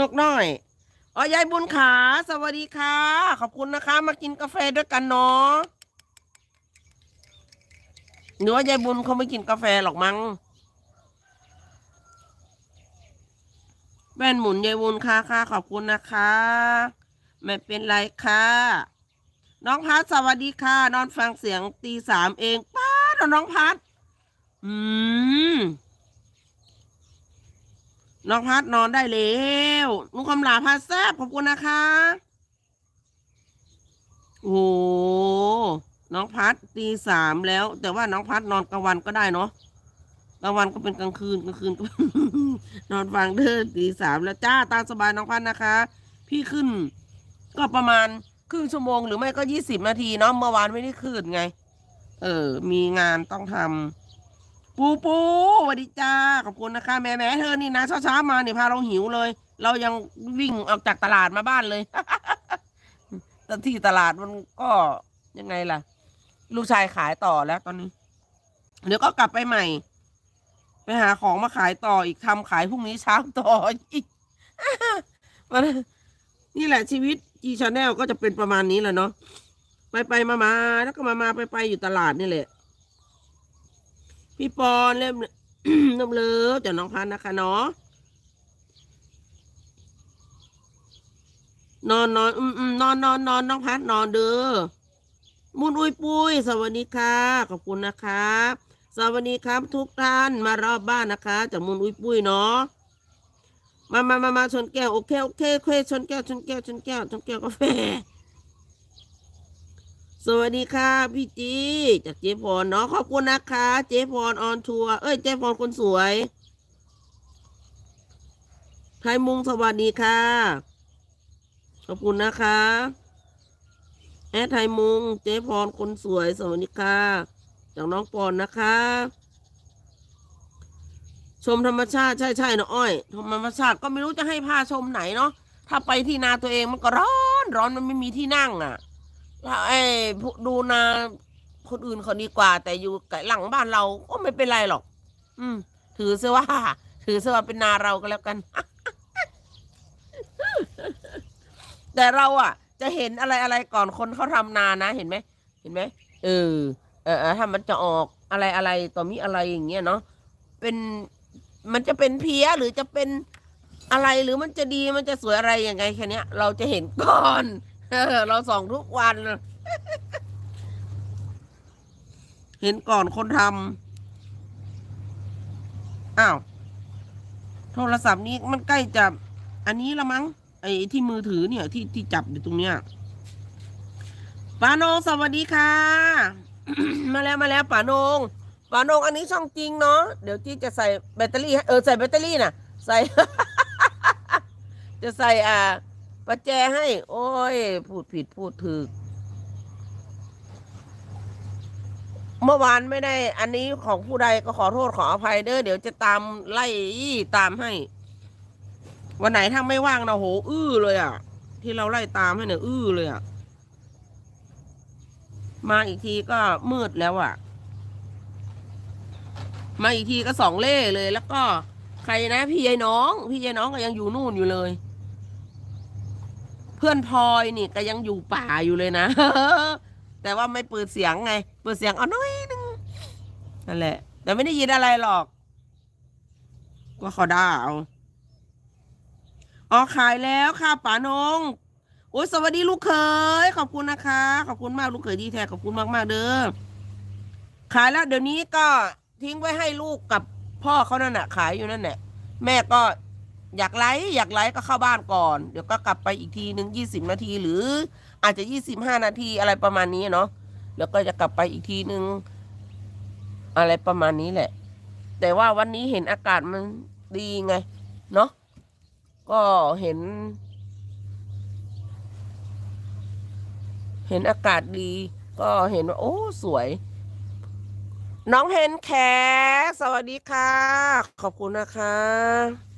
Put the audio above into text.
นกน้อยอ๋อยายบุญขา สวัสดีค่ะ ขอบคุณนะคะ มากินกาแฟด้วยกันเนาะหรือว่ายายบุญเขาไม่กินกาแฟหรอกมั้งแว่นหมุนยายบุญค่ะค่ะ ขอบคุณนะคะไม่เป็นไรค่ะ น้องพัดสวัสดีค่ะ นอนฟังเสียงตีสามเองป้าน้องพัดอืม น้องพัดนอนได้แล้วลุงคำลาพัดแซบขอบคุณนะคะ โอ้โหน้องพัดตีสามแล้ว แต่ว่าน้องพัดนอนกลางวันก็ได้เนาะกลางวันก็เป็นกลางคืนกลางคืนก็นอนฟังเด้อตีสามแล้วจ้าตามสบายน้องพัดนะคะ พี่ขึ้น ก็ประมาณครึ่งชั่วโมงหรือไม่ก็ยี่สิบนาทีเนาะเมื่อวานไม่ได้ขึ้นไง เออ มีงานต้องทำ ปูปูสวัสดีจ้าขอบคุณนะคะแม่แม่เธอนี่นะเช้าๆมาเนี่ยพาเราหิวเลย เรายังวิ่งออกจากตลาดมาบ้านเลยแต่ที่ตลาดมันก็ยังไงล่ะ ลูกชายขายต่อแล้วตอนนี้ เดี๋ยวก็กลับไปใหม่ ไปหาของมาขายต่ออีกทำขายพรุ่งนี้เช้าต่ออีกมันนี่แหละชีวิตจีชาแนลก็จะเป็นประมาณนี้แหละเนาะไปไปมามาแล้วก็มามาไปไปอยู่ตลาดนี่แหละ พี่ปอนเล่มน้ำเลิฟจากน้องพันธ์นะคะเนาะนอนนอนอืมอืมนอนนอนนอนน้องพัดนอนเด้อมุนอุ้ยปุ้ยสวัสดีค่ะขอบคุณนะคะสวัสดีครับทุกท่านมารอบบ้านนะคะจากมุนอุ้ยปุ้ยเนาะมามามามาชนแก้วโอเคโอเคเคชนแก้วชนแก้วชนแก้วชนแก้วกาแฟ สวัสดีค่ะพี่จีจากเจ๊พรเนาะขอบคุณนะคะ เจ๊พรออนทัวร์เอ้ยเจ๊พรคนสวยไทยมุงสวัสดีค่ะ ขอบคุณนะคะ แอดไทยมุง เจ๊พรคนสวยสวัสดีค่ะจากน้องปอนนะคะ ชมธรรมชาติใช่ใช่ๆนาะอ้อยธรรมชาติก็ไม่รู้จะให้พาชมไหนเนาะถ้าไปที่นาตัวเองมันก็ร้อนร้อนมันไม่มีที่นั่งอะ ถ้าไอ้ดูนาคนอื่นเขาดีกว่า แต่อยู่ไกลหลังบ้านเราก็ไม่เป็นไรหรอก อืม ถือซะว่า ถือซะว่าเป็นนาเราก็แล้วกัน แต่เราอะ จะเห็นอะไรอะไรก่อนคนเขาทำนานะ เห็นไหมเห็นไหมเออเออถ้ามันจะออกอะไรอะไรต่อมีอะไรอย่างเงี้ยเนาะเป็นมันจะเป็นเพี้ยหรือจะเป็นอะไรหรือมันจะดีมันจะสวยอะไรยังไงแค่เนี้ยเราจะเห็นก่อน เออ เราส่องทุกวัน เห็นก่อนคนทำอ้าว โทรศัพท์นี้มันใกล้จะ อันนี้ละมั้ง ไอ้ที่มือถือเนี่ยที่ที่จับอยู่ตรงเนี้ยปานงสวัสดีค่ะ มาแล้วมาแล้วปานงปานงอันนี้ช่องจริงเนาะเดี๋ยวที่จะใส่แบตเตอรี่เออใส่แบตเตอรี่น่ะ ใส่ จะใส่อ่า ประแจให้ โอ้ย พูดผิดพูดถูกเมื่อวานไม่ได้ อันนี้ของผู้ใดก็ขอโทษขออภัยเด้อเดี๋ยวจะตามไล่ตามให้ วันไหนถ้าไม่ว่างนะโห อื้อเลยอะ ที่เราไล่ตามให้เนี่ยอื้อเลยอะ มาอีกทีก็มืดแล้วอะ มาอีกทีก็สองเล่เลย แล้วก็ใครนะ พี่ยายน้อง พี่ยายน้องก็ยังอยู่นู่นอยู่เลย พื่อนพลอยนี่ก็ยังอยู่ป่าอยู่เลยนะ แต่ว่าไม่เปิดเสียงไง เปิดเสียงเอาน้อยนึงนั่นแหละ แต่ไม่ได้ยินอะไรหรอกก็เขาด่าเอาอ๋อขายแล้วค่ะป๋านงโอ้ยสวัสดีลูกเขยขอบคุณนะคะ ขอบคุณมากลูกเขยดีแท้ขอบคุณมากมากเด้อขายแล้วเดี๋ยวนี้ก็ทิ้งไว้ให้ลูกกับพ่อเขานั่นแหะขายอยู่นั่นแหละแม่ก็ อยากไลฟ์อยากไลฟ์ก็เข้าบ้านก่อน เดี๋ยวก็กลับไปอีกทีหนึ่งยี่สิบนาที หรืออาจจะยี่สิบห้านาทีอะไรประมาณนี้เนาะแล้วก็จะกลับไปอีกทีหนึ่งอะไรประมาณนี้แหละ แต่ว่าวันนี้เห็นอากาศมันดีไง เนาะก็เห็น เห็นอากาศดี ก็เห็นว่า โอ้ สวย น้องเห็นแขสวัสดีค่ะ ขอบคุณนะคะ